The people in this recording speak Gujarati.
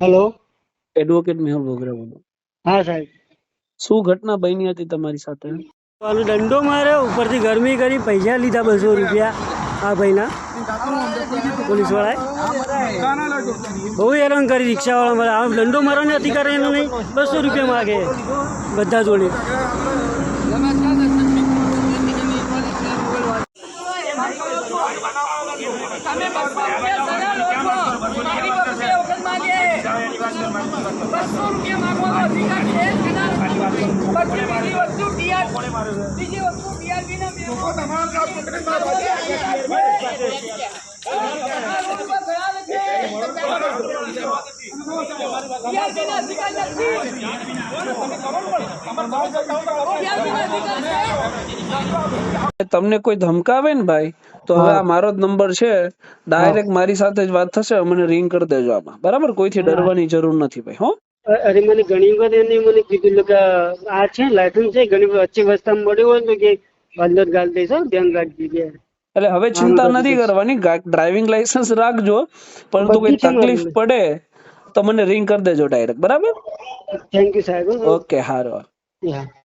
હેલો. એડવોકેટ મેહુલ બોગરા બોલો. હા સાહેબ. શું ઘટના બની હતી તમારી સાથે? આનો દંડો માર્યો ઉપરથી ગરમી કરી પૈસા લીધા બસો રૂપિયા આ ભાઈના. પોલીસ વાળાએ બહુ હેરાન કરી રિક્ષાવાળા મારે આ દંડો મારવાનો અધિકાર એનો નહીં બસો રૂપિયા માગે બધા જોડે. તમે બસો રૂપિયા માંગવાનો અધિકાર છે બીજી વસ્તુ ટીઆરપી ના મેમો ના અધિકાર નથી તમને કોઈ ધમકાવે ને ભાઈ તો હવે આ મારો જ નંબર છે. ડાયરેક્ટ મારી સાથે જ વાત થશે મને રિંગ કરી દેજો આમાં. બરાબર? કોઈથી ડરવાની જરૂર નથી ભાઈ હો? અરે મને ઘણી વખત એને મને કીધું કે આ છે લાયસન્સ છે ઘણી વખત વચ્ચે વસ્તા મળ્યો હોય તો કે અંદર ગાલ દઈશ ધ્યાન રાખજે કે એટલે હવે ચિંતા નથી કરવાની ડ્રાઇવિંગ લાયસન્સ રાખજો પરંતુ કોઈ તકલીફ પડે તો મને રિંગ કરી દેજો ડાયરેક્ટ બરાબર? થેન્ક યુ સાહેબ. ઓકે હારો. હા